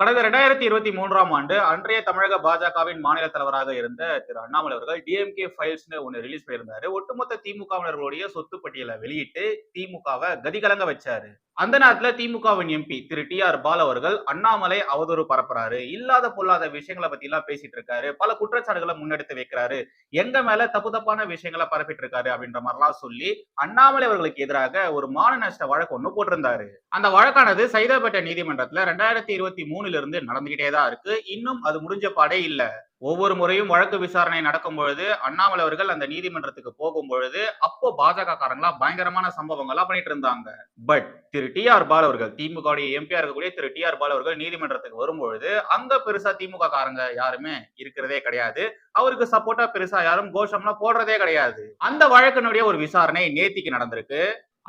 கடந்த ரெண்டாயிரத்தி இருபத்தி மூன்றாம் ஆண்டு அன்றைய தமிழக பாஜகவின் மாநில தலைவராக இருந்த திரு அண்ணாமலை அவர்கள் டிஎம்கே ஃபைல்ஸ்னு ஒன்று ரிலீஸ் பண்ணியிருந்தாரு ஒட்டுமொத்த திமுகவினர்களுடைய சொத்து பட்டியலை வெளியிட்டு திமுகவை கதிகலங்க வச்சாரு. அந்த நேரத்துல திமுகவின் MP Thiru T R Baalu அவர்கள் அண்ணாமலை அவதூறு பரப்புறாரு. இல்லாத பொல்லாத விஷயங்களை பத்தி எல்லாம் பேசிட்டு இருக்காரு. பல குற்றச்சாட்டுகளை முன்னெடுத்து வைக்கிறாரு. எங்க மேல தப்பு தப்பான விஷயங்களை பரப்பிட்டு இருக்காரு அப்படின்ற மாதிரிலாம் சொல்லி அண்ணாமலை அவர்களுக்கு எதிராக ஒரு மான நஷ்ட வழக்கு ஒண்ணு போட்டிருந்தாரு. அந்த வழக்கானது சைதாப்பேட்டை நீதிமன்றத்துல ரெண்டாயிரத்தி இருபத்தி மூணு ஜூன்ல இருந்து நடந்துகிட்டே தான் இருக்கு. இன்னும் அது முடிஞ்ச பாடே இல்ல. ஒவ்வொரு முறையும் வழக்கு விசாரணை நடக்கும் பொழுது அண்ணாமலை அவர்கள் அந்த நீதிமன்றத்துக்கு போகும் பொழுது அப்போ பாஜக காரங்களா பயங்கரமான சம்பவங்கள்லாம் பண்ணிட்டு இருந்தாங்க but Thiru T R Baalu அவர்கள் திமுக எம்பியா இருக்கக்கூடிய திரு டி ஆர் பால் அவர்கள் நீதிமன்றத்துக்கு வரும்பொழுது அங்க பெருசா திமுக காரங்க யாருமே இருக்கிறதே கிடையாது. அவருக்கு சப்போர்ட்டா பெருசா யாரும் கோஷம்லாம் போடுறதே கிடையாது. அந்த வழக்கினுடைய ஒரு விசாரணை நேத்திக்கு நடந்திருக்கு.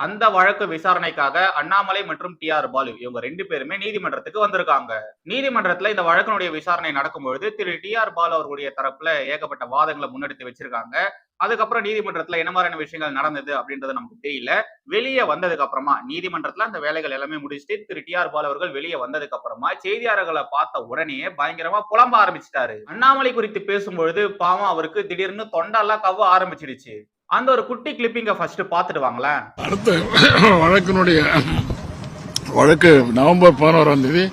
அந்த வழக்கு விசாரணைக்காக அண்ணாமலை மற்றும் டி ஆர் பாலு இவங்க ரெண்டு பேருமே நீதிமன்றத்துக்கு வந்திருக்காங்க. நீதிமன்றத்துல இந்த வழக்கினுடைய விசாரணை நடக்கும்பொழுது திரு டி ஆர் பாலு அவர்களுடைய தரப்புல ஏகப்பட்ட வாதங்களை முன்னெடுத்து வச்சிருக்காங்க. அதுக்கப்புறம் நீதிமன்றத்துல என்ன மாதிரியான விஷயங்கள் நடந்தது அப்படின்றது நமக்கு தெரியல. வெளியே வந்ததுக்கு அப்புறமா நீதிமன்றத்துல அந்த வேலைகள் எல்லாமே முடிச்சுட்டு திரு டி ஆர் பாலு அவர்கள் வெளியே வந்ததுக்கு அப்புறமா செய்தியாளர்களை பார்த்த உடனே பயங்கரமா புலம்ப ஆரம்பிச்சிட்டாரு. அண்ணாமலை குறித்து பேசும்பொழுது பாவம் அவருக்கு திடீர்னு தொண்டெல்லாம் கவ்வ ஆரம்பிச்சிடுச்சு. அந்த ஒரு குட்டி கிளிப்பிங்க ஃபர்ஸ்ட் பாத்துட்டு வாங்களேன். அடுத்த வழக்கினுடைய வழக்கு நவம்பர் பதினோராம் தேதி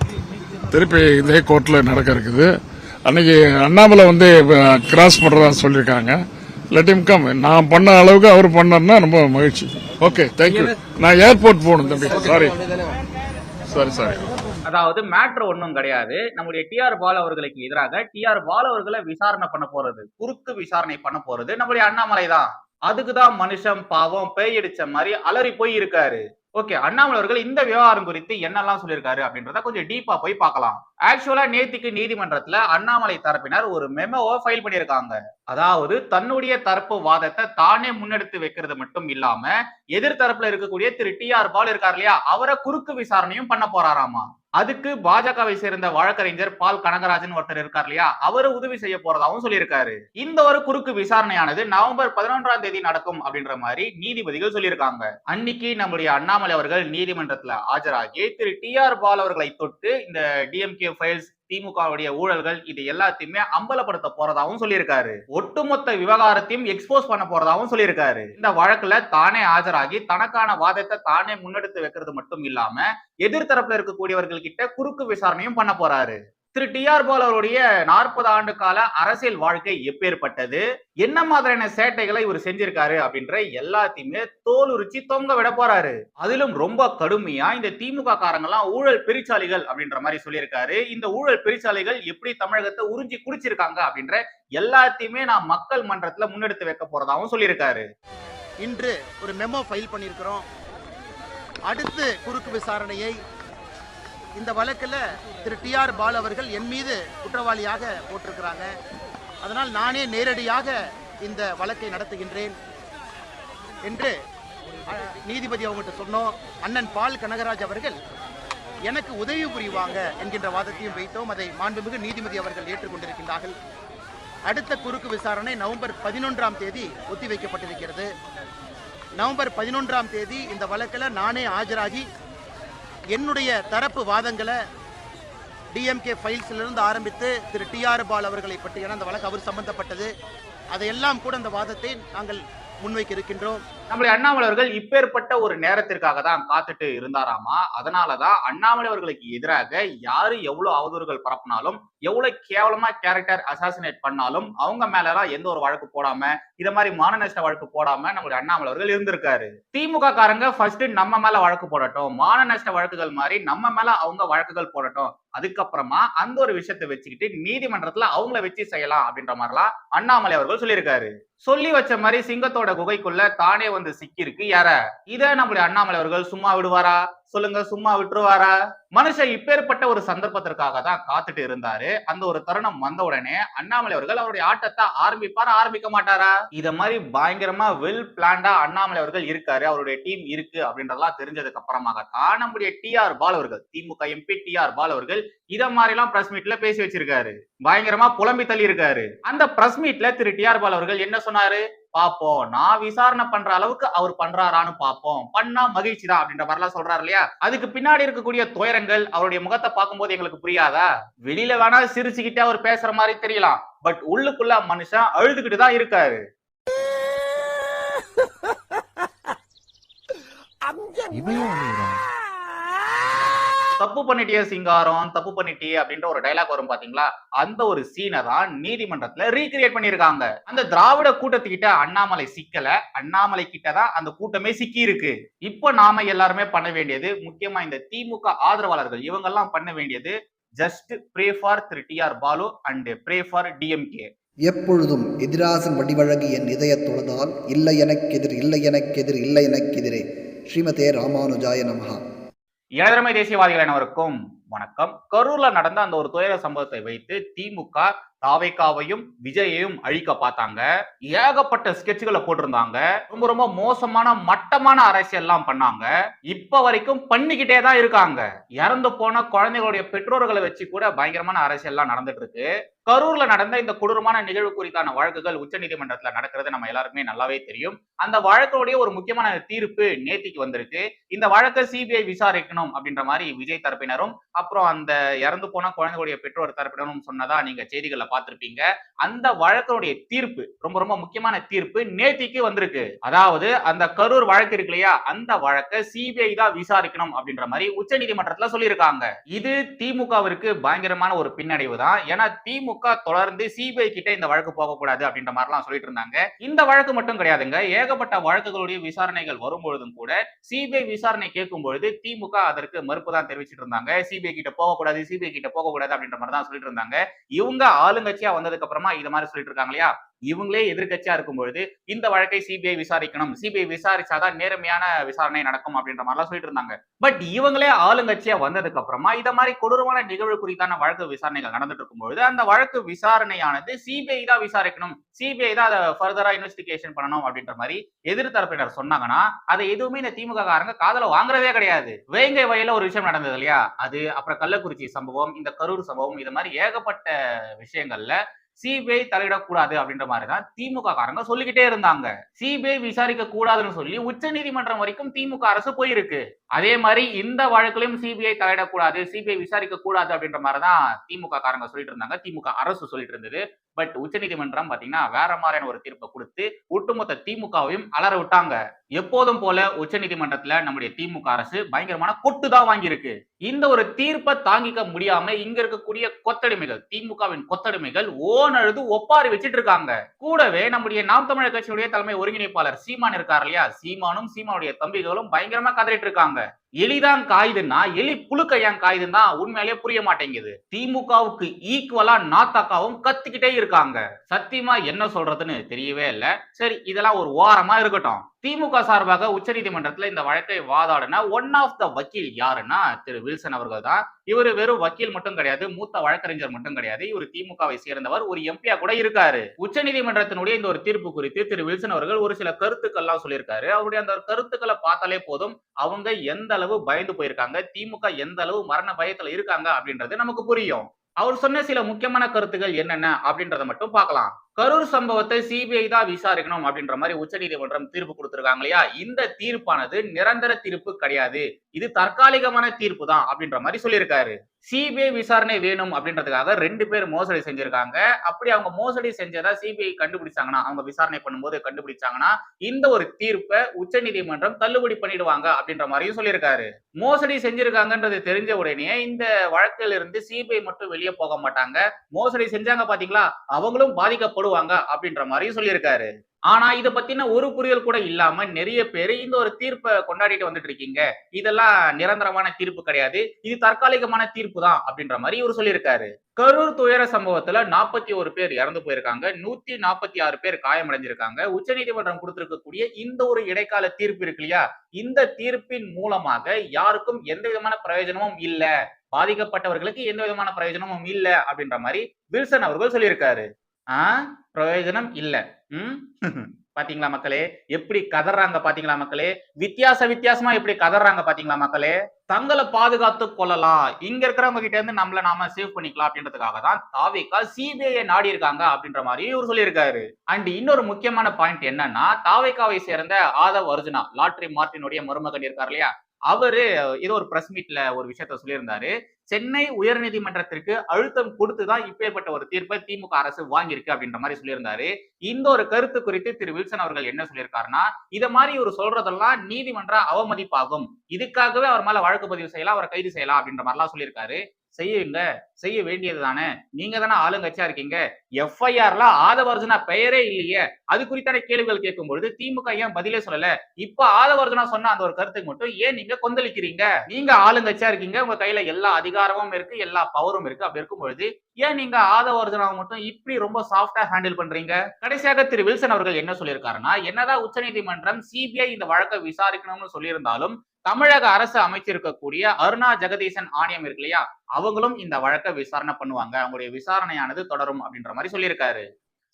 திருப்பி இதே கோர்ட்டில் நடக்க இருக்குது. அன்னைக்கு அண்ணாமலை வந்து கிராஸ் பண்றதா சொல்லியிருக்காங்க. லெட்டிம் கம் நான் பண்ண அளவுக்கு அவர் பண்ணார்னா ரொம்ப மகிழ்ச்சி. ஓகே தேங்க்யூ நான் ஏர்போர்ட் போகணும் தம்பி. சாரி சாரி சாரி அதாவது மேட்ரு ஒன்றும் கிடையாது. நம்முடைய டிஆர் பால் அவர்களுக்கு எதிராக டிஆர் பால் அவர்களை விசாரணை பண்ண போறது. குறுக்கு விசாரணை பண்ண போறது நம்முடைய அண்ணாமலை தான். அதுக்குதான் மனுஷன் பாவம் பேயடிச்ச மாதிரி அலறி போய் இருக்காரு. ஓகே அண்ணாமலை அவர்கள் இந்த விவகாரம் குறித்து என்னெல்லாம் சொல்லியிருக்காரு அப்படின்றத கொஞ்சம் டீப்பா போய் பார்க்கலாம். ஆக்சுவலா நேத்திக்கு நீதிமன்றத்துல அண்ணாமலை தரப்பினர் ஒரு மெமோவை ஃபைல் பண்ணியிருக்காங்க. அதாவது தன்னுடைய தரப்பு வாதத்தை தானே முன்னெடுத்து வைக்கிறது மட்டும் இல்லாம எதிர்த்தரப்புல இருக்கக்கூடிய திரு டி ஆர் பால் இருக்கார் இல்லையா? அவரை குறுக்கு விசாரணையும் பண்ண போறாராமா? அதுக்கு பாஜகவை சேர்ந்த வழக்கறிஞர் பால் கனகராஜன் ஒருத்தர் இருக்கார் இல்லையா? அவரு உதவி செய்ய போறதாவும் சொல்லியிருக்காரு. இந்த ஒரு குறுக்கு விசாரணையானது நவம்பர் பதினொன்றாம் தேதி நடக்கும் அப்படின்ற மாதிரி நீதிபதிகள் சொல்லியிருக்காங்க. அன்னைக்கு நம்முடைய அண்ணாமலை அவர்கள் நீதிமன்றத்துல ஆஜராகி திரு டி ஆர் பால் அவர்களை தொட்டு இந்த டிஎம்கே ஃபைல்ஸ் திமுகவுடைய ஊழல்கள் இது எல்லாத்தையுமே அம்பலப்படுத்த போறதாகவும் சொல்லியிருக்காரு. ஒட்டுமொத்த விவகாரத்தையும் எக்ஸ்போஸ் பண்ண போறதாகவும் சொல்லியிருக்காரு. இந்த வழக்குல தானே ஆஜராகி தனக்கான வாதத்தை தானே முன்னெடுத்து வைக்கிறது மட்டும் இல்லாம எதிர்த்தரப்புல இருக்கக்கூடியவர்கள் கிட்ட குறுக்கு விசாரணையும் பண்ண போறாரு. திரு டி ஆர் பால் அவருடைய நாற்பது ஆண்டு கால அரசியல் வாழ்க்கை எப்பேற்பட்டது? என்ன மாதிரியான சேட்டைகளை இவர் செஞ்சிருக்காரு அப்படின்ற எல்லாத்தையுமே தோல் உரிச்சி தொங்க விட போறாரு. அதிலும் ரொம்ப கடுமையா இந்த திமுக காரங்கெல்லாம் ஊழல் பிரிச்சாலிகள் அப்படின்ற மாதிரி சொல்லியிருக்காரு. இந்த ஊழல் பிரிச்சாலிகள் எப்படி தமிழகத்தை உறிஞ்சி குடிச்சிருக்காங்க அப்படின்ற எல்லாத்தையுமே நான் மக்கள் மன்றத்துல முன்னெடுத்து வைக்க போறதாகவும் சொல்லியிருக்காரு. இன்று ஒரு மெமோ ஃபைல் பண்ணியிருக்கிறோம். அடுத்து குறுக்கு விசாரணையை இந்த வழக்கில் திரு டிஆர் பால் அவர்கள் என் மீது குற்றவாளியாக போட்டிருக்கிறாங்க. அதனால் நானே நேரடியாக இந்த வழக்கை நடத்துகின்றேன் என்று நீதிபதி அவங்ககிட்ட சொன்னோம். அண்ணன் பால் கனகராஜ் அவர்கள் எனக்கு உதவி புரிவாங்க என்கின்ற வாதத்தையும் வைத்தோம். அதை மாண்புமிகு நீதிபதி அவர்கள் ஏற்றுக்கொண்டிருக்கின்றார்கள். அடுத்த குறுக்கு விசாரணை நவம்பர் பதினொன்றாம் தேதி ஒத்திவைக்கப்பட்டிருக்கிறது. நவம்பர் பதினொன்றாம் தேதி இந்த வழக்கில் நானே ஆஜராகி என்னுடைய தரப்பு வாதங்களை டிஎம்கே ஃபைல்ஸிலிருந்து ஆரம்பித்து திரு டிஆர் பால் அவர்களை பற்றியான அந்த வழக்கு அவர் சம்பந்தப்பட்டது. அதையெல்லாம் கூட அந்த வாதத்தை நாங்கள் முன்வைக்க இருக்கின்றோம். நம்முடைய அண்ணாமலை அவர்கள் இப்பேற்பட்ட ஒரு நேரத்திற்காக தான் காத்துட்டு இருந்தாராமா? அதனாலதான் அண்ணாமலை அவர்களுக்கு எதிராக யாரு எவ்வளவு அவதூறுகள் பரப்பினாலும் எவ்வளவு கேவலமா கேரக்டர் அசாசினேட் பண்ணாலும் அவங்க மேலலாம் எந்த ஒரு வழக்கு போடாம இத மாதிரி மானநஷ்ட வழக்கு போடாம நம்முடைய அண்ணாமலை அவர்கள் இருந்திருக்காரு. திமுக காரங்க ஃபர்ஸ்ட் நம்ம மேல வழக்கு போடட்டும் மானநஷ்ட வழக்குகள் மாதிரி நம்ம மேல அவங்க வழக்குகள் போடட்டும். அதுக்கப்புறமா அந்த ஒரு விஷயத்தை வச்சுக்கிட்டு நீதிமன்றத்துல அவங்கள வச்சு செய்யலாம் அப்படின்ற மாதிரிலாம் அண்ணாமலை அவர்கள் சொல்லியிருக்காரு. சொல்லி வச்ச மாதிரி சிங்கத்தோட குகைக்குள்ள தானே வந்து சிக்கிருக்கு யார? இத நம்முடைய அண்ணாமலை அவர்கள் சும்மா விடுவாரா? சொல்லுங்க சும்மா விட்டுருவாரா? மனுஷன் இப்பேற்பட்ட ஒரு சந்தர்ப்பத்திற்காக தான் காத்துட்டு இருந்தாரு. அந்த ஒரு தருணம் வந்த உடனே அண்ணாமலை அவர்கள் அவருடைய ஆட்டத்தை ஆரம்பிப்பாரா ஆரம்பிக்க மாட்டாரா? இத மாதிரி பயங்கரமா வெல் பிளான்டா அண்ணாமலை அவர்கள் இருக்காரு. அவருடைய டீம் இருக்கு அப்படின்றதெல்லாம் தெரிஞ்சதுக்கு அப்புறமாகத்தான் நம்முடைய டி ஆர் பால் அவர்கள் DMK MP T R Baalu அவர்கள் இத மாதிரி எல்லாம் பிரஸ் மீட்ல பேசி வச்சிருக்காரு. பயங்கரமா புலம்பி தள்ளி இருக்காரு. அந்த பிரஸ் மீட்ல திரு டி ஆர் பால் அவர்கள் என்ன சொன்னாரு? பாப்போம். நான் விசாரணை பண்ற அளவுக்கு அவர் பண்றாரான்னு பாப்போம். பண்ணா மகிழ்ச்சி தான் அப்படின்ற மாதிரிலாம் சொல்றாரு இல்லையா? அதுக்கு பின்னாடி இருக்கக்கூடிய துயரங்கள் அவருடைய முகத்தை பார்க்கும்போது எங்களுக்கு புரியாதா? வெளியில வேணா சிரிச்சுக்கிட்டே அவர் பேசுற மாதிரி தெரியலாம். பட் உள்ளுக்குள்ள மனுஷன் அழுதுகிட்டு தான் இருக்காரு. தப்பு பண்ணிட்டியே சிங்காரம் தப்பு பண்ணிட்டியே அப்படின்ற ஒரு டைலாக் வரும் பாத்தீங்களா? அந்த ஒரு சீனை தான் நீதிமன்றத்துல ரீகிரியேட் பண்ணிருக்காங்க. அந்த திராவிட கூட்டத்துக்கிட்ட அண்ணாமலை சிக்கல. அண்ணாமலை கிட்ட தான் அந்த கூட்டமே சிக்கி இருக்கு இப்போ நாம எல்லாருமே பண்ண வேண்டியது முக்கியமா இந்த திமுக ஆதரவாளர்கள் இவங்கெல்லாம் பண்ண வேண்டியது just pray for Thiru T R Baalu and pray for DMK எப்பொழுதும் எதிராசன் வடிவழகு என் இதயத் தொழுதால் இல்லை எனக்கெதிர் இல்லை எனக்கெதிர் இல்லை எனக்கெதிரே ஸ்ரீமதே ராமானுஜாய நமகா இளதரமை தேசியவாதிகள் அனைவருக்கும் வணக்கம். கரூர்ல நடந்த அந்த ஒரு துயர சம்பவத்தை வைத்து திமுக தாவேக்காவையும் விஜயையும் அழிக்க பார்த்தாங்க. ஏகப்பட்ட ஸ்கெட்சுகளை போட்டிருந்தாங்க. ரொம்ப ரொம்ப மோசமான மட்டமான அரசியல்லாம் பண்ணாங்க. இப்ப வரைக்கும் பண்ணிக்கிட்டே தான் இருக்காங்க. இறந்து போன குழந்தைகளுடைய பெற்றோர்களை வச்சு கூட பயங்கரமான அரசியல்லாம் நடந்துட்டு இருக்கு கரூர்ல நடந்த இந்த கொடூரமான நிகழ்வு குறித்தான வழக்குகள் உச்சநீதிமன்றத்துல நடக்கிறது நம்ம எல்லாருக்குமே நல்லாவே தெரியும். அந்த வழக்கோடைய ஒரு முக்கியமான தீர்ப்பு நேத்திக்கு வந்திருக்கு. இந்த வழக்கை சிபிஐ விசாரிக்கணும் அப்படின்ற மாதிரி விஜய் தரப்பினரும் அப்புறம் அந்த இறந்து போன குழந்தைகளுடைய பெற்றோர் தரப்பினரும் சொன்னதா நீங்க செய்திகளை பார்த்திருப்பீங்க. அந்த வழக்கினுடைய தீர்ப்பு ரொம்ப ரொம்ப முக்கியமான தீர்ப்பு நேத்திக்கு வந்திருக்கு. அதாவது அந்த கரூர் வழக்கு இருக்கு இல்லையா? அந்த வழக்கை சிபிஐ தான் விசாரிக்கணும் அப்படின்ற மாதிரி உச்ச நீதிமன்றத்துல சொல்லியிருக்காங்க. இது திமுகவிற்கு பயங்கரமான ஒரு பின்னடைவு தான். ஏன்னா திமுக தொடர்ந்து சிபிஐ கிட்ட இந்த வழக்கு போகக்கூடாது அப்படின்ற மாதிரிலாம் சொல்லிட்டு இருந்தாங்க. இந்த வழக்கு மட்டும் கிடையாதுங்க. ஏகப்பட்ட வழக்குகளுடைய விசாரணைகள் வரும்பொழுதும் கூட சிபிஐ விசாரணை கேட்கும் பொழுது திமுக அதற்கு மறுப்பு தான் தெரிவிச்சிட்டு இருந்தாங்க. சிபிஐ கிட்ட போகக்கூடாது சிபிஐ கிட்ட போகக்கூடாது அப்படின்ற மாதிரி தான் சொல்லிட்டு இருந்தாங்க. இவங்க ஆளுங்கட்சியா வந்ததுக்கு அப்புறமா இது மாதிரி சொல்லிட்டு இருக்காங்க இல்லையா? இவங்களே எதிர்கட்சியா இருக்கும் பொழுது இந்த வழக்கை சிபிஐ விசாரிக்கணும். சிபிஐ விசாரிச்சாதான் நேர்மையான விசாரணை நடக்கும் அப்படின்ற மாதிரிலாம் சொல்லிட்டு இருந்தாங்க. பட் இவங்களே ஆளுங்கட்சியா வந்ததுக்கு அப்புறமா இத மாதிரி கொடூரமான நிகழ்வு குறித்தான வழக்கு விசாரணைகள் நடந்துட்டு இருக்கும்பொழுது அந்த வழக்கு விசாரணையானது சிபிஐ தான் விசாரிக்கணும். சிபிஐ தான் அதை ஃபர்தரா இன்வெஸ்டிகேஷன் பண்ணணும் அப்படின்ற மாதிரி எதிர்த்தரப்பினர் சொன்னாங்கன்னா அதை எதுவுமே இந்த திமுக காரங்க காதல வாங்குறதே கிடையாது. வேங்கை வயல ஒரு விஷயம் நடந்தது இல்லையா? அது அப்புறம் கள்ளக்குறிச்சி சம்பவம் இந்த கரூர் சம்பவம் இது மாதிரி ஏகப்பட்ட விஷயங்கள்ல சிபிஐ தலையிடக்கூடாது அப்படின்ற மாதிரி தான் திமுக காரங்க சொல்லிக்கிட்டே இருந்தாங்க. சிபிஐ விசாரிக்க கூடாதுன்னு சொல்லி உச்ச நீதிமன்றம் வரைக்கும் திமுக அரசு போயிருக்கு. அதே மாதிரி இந்த வழக்கிலும் சிபிஐ தலையிடக்கூடாது சிபிஐ விசாரிக்க கூடாது அப்படின்ற மாதிரி தான் திமுக காரங்க சொல்லிட்டு இருந்தாங்க. திமுக அரசு சொல்லிட்டு இருந்தது. பட் உச்சநீதிமன்றம் பாத்தீங்கன்னா வேற மாதிரியான ஒரு தீர்ப்பை கொடுத்து ஒட்டுமொத்த திமுகவையும் அலற விட்டாங்க. எப்போதும் போல உச்சநீதிமன்றத்துல நம்முடைய திமுக அரசு பயங்கரமான கொட்டு தான் வாங்கியிருக்கு. இந்த ஒரு தீர்ப்பை தாங்கிக்க முடியாம இங்க இருக்கக்கூடிய கொத்தடிமைகள் திமுகவின் கொத்தடிமைகள் ஓனழுது ஒப்பாரி வச்சிட்டு இருக்காங்க. கூடவே நம்முடைய நாம் தமிழர் கட்சியுடைய தலைமை ஒருங்கிணைப்பாளர் சீமான் இருக்கார் இல்லையா? சீமானும் சீமானுடைய தம்பிகளும் பயங்கரமா கதறிட்டு இருக்காங்க. எலிதான் காயுதுன்னா எலி புழுக்க ஏன் காயுதுன்னா உண்மையிலேயே புரிய மாட்டேங்குது. திமுகவுக்கு ஈக்குவலா நாத்தாக்காவும் கத்திக்கிட்டே இருக்காங்க. சத்தியமா என்ன சொல்றதுன்னு தெரியவே இல்லை. சரி இதெல்லாம் ஒரு ஓரமா இருக்கட்டும். திமுக சார்பாக உச்சநீதிமன்றத்துல இந்த வழக்கை வாதாடின ஒன் ஆஃப் த வக்கீல் யாருன்னா திரு வில்சன் அவர்கள் தான். இவர் வெறும் வக்கீல் மட்டும் கிடையாது மூத்த வழக்கறிஞர் மட்டும் கிடையாது. இவர் திமுகவை சேர்ந்தவர் ஒரு எம்பியா கூட இருக்காரு. உச்சநீதிமன்றத்தினுடைய இந்த ஒரு தீர்ப்பு குறித்து திரு வில்சன் அவர்கள் ஒரு சில கருத்துக்கள்லாம் சொல்லியிருக்காரு. அவருடைய அந்த கருத்துக்களை பார்த்தாலே போதும் அவங்க எந்த அளவு பயந்து போயிருக்காங்க திமுக எந்த அளவு மரண பயத்துல இருக்காங்க அப்படின்றது நமக்கு புரியும். அவர் சொன்ன சில முக்கியமான கருத்துக்கள் என்னென்ன அப்படின்றத மட்டும் பார்க்கலாம். கரூர் சம்பவத்தை சிபிஐ தான் விசாரிக்கணும் அப்படின்ற மாதிரி உச்சநீதிமன்றம் தீர்ப்பு கொடுத்துருக்காங்க இல்லையா? இந்த தீர்ப்பானது நிரந்தர தீர்ப்பு கிடையாது. இது தற்காலிகமான தீர்ப்பு தான் அப்படின்ற மாதிரி சொல்லியிருக்காரு. சிபிஐ விசாரணை வேணும் அப்படின்றதுக்காக ரெண்டு பேர் மோசடி செஞ்சிருக்காங்க. அப்படி அவங்க மோசடி செஞ்சதா சிபிஐ கண்டுபிடிச்சாங்கன்னா அவங்க விசாரணை பண்ணும்போது கண்டுபிடிச்சாங்கன்னா இந்த ஒரு தீர்ப்பை உச்சநீதிமன்றம் தள்ளுபடி பண்ணிடுவாங்க அப்படின்ற மாதிரியும் சொல்லியிருக்காரு. மோசடி செஞ்சிருக்காங்கன்றது தெரிஞ்ச உடனே இந்த வழக்கில் இருந்து சிபிஐ மட்டும் வெளியே போக மாட்டாங்க. மோசடி செஞ்சாங்க பாத்தீங்களா? அவங்களும் பாதிக்கப்படுவாங்க அப்படின்ற மாதிரியும் சொல்லியிருக்காரு. ஆனா இதை பத்தின ஒரு புரியல் கூட இல்லாம நிறைய பேர் இந்த ஒரு தீர்ப்பை கொண்டாடிட்டு வந்துட்டு இருக்கீங்க. இதெல்லாம் நிரந்தரமான தீர்ப்பு கிடையாது. இது தற்காலிகமான தீர்ப்பு தான் அப்படின்ற மாதிரி இவர் சொல்லியிருக்காரு. கரூர் துயர சம்பவத்துல நாற்பத்தி ஒரு பேர் இறந்து போயிருக்காங்க. நூத்தி நாற்பத்தி ஆறு பேர் காயமடைஞ்சிருக்காங்க. உச்சநீதிமன்றம் கொடுத்திருக்கக்கூடிய இந்த ஒரு இடைக்கால தீர்ப்பு இருக்கு இல்லையா? இந்த தீர்ப்பின் மூலமாக யாருக்கும் எந்த விதமான பிரயோஜனமும் இல்ல. பாதிக்கப்பட்டவர்களுக்கு எந்த விதமான பிரயோஜனமும் இல்ல அப்படின்ற மாதிரி வில்சன் அவர்கள் சொல்லியிருக்காரு. ஆ? பிரயோஜனம் இல்ல. ம்? பாத்தீங்களா மக்களே? எப்படி கதறாங்க பாத்தீங்களா மக்களே? வித்தியாச வித்தியாசமா எப்படி கதறாங்க பாத்தீங்களா மக்களே? தங்களை பாதுகாத்து கொள்ளலாம் இங்க இருக்கிறவங்க கிட்ட இருந்து நம்மள நாம சேவ் பண்ணிக்கலாம் அப்படின்றதுக்காக தான் தாவேக்கா சிபிஐ நாடி இருக்காங்க அப்படின்ற மாதிரி இவர் சொல்லியிருக்காரு. அண்ட் இன்னொரு முக்கியமான பாயிண்ட் என்னன்னா தாவேக்காவை சேர்ந்த ஆதவ் அர்ஜுனா லாட்ரி மார்ட்டினுடைய மருமகன் இருக்கார் இல்லையா? அவரு ஏதோ ஒரு பிரஸ் மீட்ல ஒரு விஷயத்த சொல்லியிருந்தாரு. சென்னை உயர்நீதிமன்றத்திற்கு அழுத்தம் கொடுத்துதான் இப்பேற்பட்ட ஒரு தீர்ப்பை திமுக அரசு வாங்கியிருக்கு அப்படின்ற மாதிரி சொல்லியிருந்தாரு. இந்த ஒரு கருத்து குறித்து திரு வில்சன் அவர்கள் என்ன சொல்லியிருக்காருன்னா இத மாதிரி இவர் சொல்றதெல்லாம் நீதிமன்ற அவமதிப்பாகும். இதுக்காகவே அவர் மேல வழக்கு பதிவு செய்யலாம் அவரை கைது செய்யலாம் அப்படின்ற மாதிரிலாம் சொல்லியிருக்காரு. செய்யுங்க செய்ய வேண்டியது தானே நீங்க தானே ஆளுங்கட்சியா இருக்கீங்க. எஃப்ஐஆர்ல ஆதவர்ஜனா பெயரே இல்லையே. அது குறித்தான கேள்விகள் கேட்கும் பொழுது திமுக ஏன் பதிலே சொல்லல? இப்ப ஆதவர்ஜனா சொன்ன அந்த ஒரு கருத்துக்கு மட்டும் ஏன் நீங்க கொந்தளிக்கிறீங்க? நீங்க ஆளுங்கட்சியா இருக்கீங்க உங்க கையில எல்லா அதிகாரமும் இருக்கு எல்லா பவரும் இருக்கு அப்படி இருக்கும் பொழுது ஏன் நீங்க ஆதவர்ஜனாவை மட்டும் இப்படி ரொம்ப சாஃப்டா ஹேண்டில் பண்றீங்க? கடைசியாக திரு வில்சன் அவர்கள் என்ன சொல்லியிருக்காருன்னா என்னதான் உச்சநீதிமன்றம் சிபிஐ இந்த வழக்கை விசாரிக்கணும்னு சொல்லியிருந்தாலும் தமிழக அரசு அமைச்சிருக்கக்கூடிய அருணா ஜெகதீசன் ஆணையம் இருக்கு இல்லையா? அவங்களும் இந்த வழக்கை விசாரணை பண்ணுவாங்க. அவங்களுடைய விசாரணையானது தொடரும் அப்படின்ற மாதிரி சொல்லியிருக்காரு.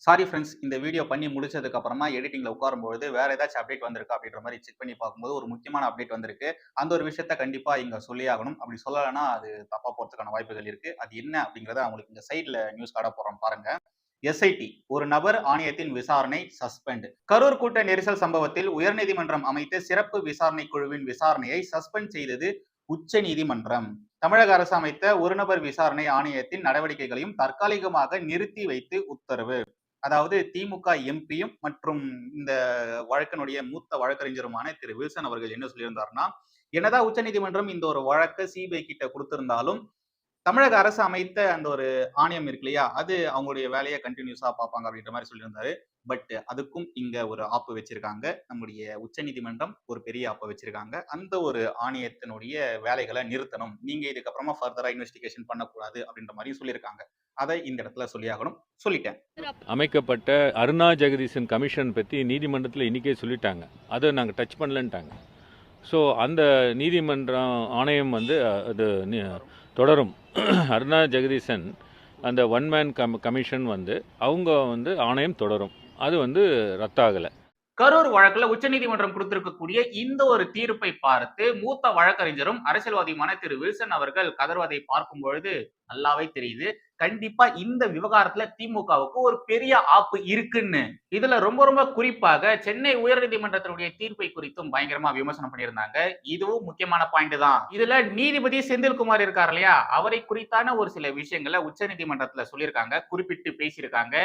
சாரி ஃப்ரெண்ட்ஸ் இந்த வீடியோ பண்ணி முடிச்சதுக்கு அப்புறமா எடிட்டிங்ல உட்காரும்போது வேற ஏதாச்சும் அப்டேட் வந்திருக்கா அப்படின்ற மாதிரி செக் பண்ணி பார்க்கும்போது ஒரு முக்கியமான அப்டேட் வந்திருக்கு. அந்த ஒரு விஷயத்த கண்டிப்பா இங்க சொல்லி ஆகணும். அப்படி சொல்லலைன்னா அது தப்பா போறதுக்கான வாய்ப்புகள் இருக்கு. அது என்ன அப்படிங்கறத அவங்களுக்கு இந்த சைட்ல நியூஸ் கார்டா போறோம் பாருங்க. எஸ்ஐடி ஒரு நபர் ஆணையத்தின் விசாரணை சஸ்பெண்ட். கரூர் கூட்ட நெரிசல் சம்பவத்தில் உயர்நீதிமன்றம் அமைத்த சிறப்பு விசாரணை குழுவின் விசாரணையை சஸ்பெண்ட் செய்தது உச்ச நீதிமன்றம் தமிழக அரசு அமைத்த ஒரு நபர் விசாரணை ஆணையத்தின் நடவடிக்கைகளையும் தற்காலிகமாக நிறுத்தி வைத்து உத்தரவு. அதாவது திமுக எம்பியும் மற்றும் இந்த வழக்கினுடைய மூத்த வழக்கறிஞருமான திரு. வில்சன் அவர்கள் என்ன சொல்லியிருந்தாருன்னா என்னதான் உச்சநீதிமன்றம் இந்த ஒரு வழக்கை சிபிஐ கிட்ட கொடுத்திருந்தாலும் தமிழக அரசு அமைத்த அந்த ஒரு ஆணையம் இருக்கு இல்லையா? அது அவங்களுடைய வேலையை கண்டினியூஸா பார்ப்பாங்க அப்படின்ற மாதிரி சொல்லியிருந்தாரு. பட் அதுக்கும் இங்க ஒரு ஆப்பு வச்சிருக்காங்க. நம்முடைய உச்சநீதிமன்றம் ஒரு பெரிய ஆப்பை வச்சிருக்காங்க. அந்த ஒரு ஆணையத்தினுடைய வேலைகளை நிறுத்தணும். நீங்க இதுக்கப்புறமா ஃபர்தரா இன்வெஸ்டிகேஷன் பண்ணக்கூடாது அப்படின்ற மாதிரி சொல்லியிருக்காங்க. அதை இந்த இடத்துல சொல்லியாகணும் சொல்லிட்டேன். அமைக்கப்பட்ட அருணா ஜெகதீசன் கமிஷன் பற்றி நீதிமன்றத்தில் இன்னைக்கே சொல்லிட்டாங்க. அதை நாங்கள் டச் பண்ணலன்ட்டாங்க. ஸோ அந்த நீதிமன்றம் ஆணையம் வந்து அது தொடரும். அருணா ஜெகதீசன் அந்த ஒன் மேன் கம் கமிஷன் வந்து அவங்க வந்து ஆணையம் தொடரும். அது வந்து ரத்தாகலை. கரூர் வழக்கில் உச்சநீதிமன்றம் கொடுத்திருக்கக்கூடிய இந்த ஒரு தீர்ப்பை பார்த்து மூத்த வழக்கறிஞரும் அரசியல்வாதியுமான திரு வில்சன் அவர்கள் கதர்வதை பார்க்கும் பொழுது நல்லாவே தெரியுது. கண்டிப்பா இந்த விவகாரத்துல திமுகவுக்கு ஒரு பெரிய ஆப்பு இருக்குன்னு. இதுல ரொம்ப ரொம்ப குறிப்பாக சென்னை உயர்நீதிமன்றத்தினுடைய தீர்ப்பை குறித்தும் பயங்கரமா விமர்சனம் பண்ணியிருந்தாங்க. இதுவும் முக்கியமான பாயிண்ட் தான். இதுல நீதிபதி செந்தில்குமார் இருக்கார் இல்லையா? அவரை குறித்தான ஒரு சில விஷயங்களை உச்சநீதிமன்றத்துல சொல்லியிருக்காங்க குறிப்பிட்டு பேசியிருக்காங்க.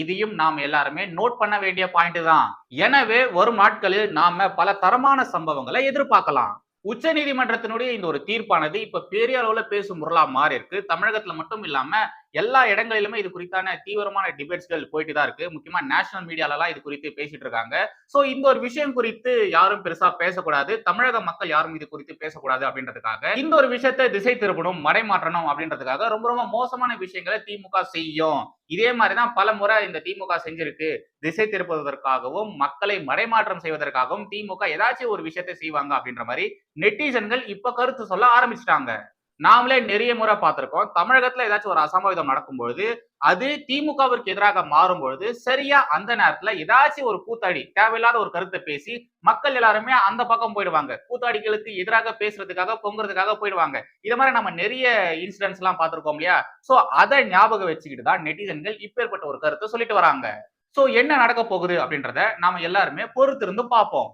இதையும் நாம் எல்லாருமே நோட் பண்ண வேண்டிய பாயிண்ட் தான். எனவே வரும் நாட்களில் நாம பல தரமான சம்பவங்களை எதிர்பார்க்கலாம். உச்ச நீதிமன்றத்தினுடைய இந்த ஒரு தீர்ப்பானது இப்ப பெரிய அளவுல பேசும் பொருளா மாறி இருக்கு தமிழகத்துல மட்டும் இல்லாம எல்லா இடங்களிலுமே இது குறித்தான தீவிரமான டிபேட்ஸ்கள் போயிட்டு தான் இருக்கு. முக்கியமா நேஷனல் மீடியாலலாம் இது குறித்து பேசிட்டு இருக்காங்க. சோ இந்த ஒரு விஷயம் குறித்து யாரும் பெருசா பேசக்கூடாது. தமிழக மக்கள் யாரும் இது குறித்து பேசக்கூடாது அப்படின்றதுக்காக இந்த ஒரு விஷயத்தை திசை திருப்பணும் மடைமாற்றணும் அப்படின்றதுக்காக ரொம்ப ரொம்ப மோசமான விஷயங்களை திமுக செய்யும். இதே மாதிரிதான் பல முறை இந்த திமுக செஞ்சிருக்கு. திசை திருப்புவதற்காகவும் மக்களை மடைமாற்றம் செய்வதற்காகவும் திமுக ஏதாச்சும் ஒரு விஷயத்தை செய்வாங்க அப்படின்ற மாதிரி நெட்டிசன்கள் இப்ப கருத்து சொல்ல ஆரம்பிச்சிட்டாங்க. நாமளே நிறைய முறை பார்த்திருக்கோம். தமிழகத்துல ஏதாச்சும் ஒரு அசம்பாவிதம் நடக்கும்பொழுது அது திமுகவிற்கு எதிராக மாறும்பொழுது சரியா அந்த நேரத்துல ஏதாச்சும் ஒரு கூத்தாடி தேவையில்லாத ஒரு கருத்தை பேசி மக்கள் எல்லாருமே அந்த பக்கம் போயிடுவாங்க. கூத்தாடிகளுக்கு எதிராக பேசுறதுக்காக பொங்குறதுக்காக போயிடுவாங்க. இது மாதிரி நம்ம நிறைய இன்சிடென்ட்ஸ் எல்லாம் பார்த்திருக்கோம் இல்லையா? சோ அதை ஞாபகம் வச்சுக்கிட்டு தான் நெட்டிசன்கள் இப்பேற்பட்ட ஒரு கருத்தை சொல்லிட்டு வராங்க. சோ என்ன நடக்க போகுது அப்படின்றத நாம எல்லாருமே பொறுத்திருந்து பார்ப்போம்.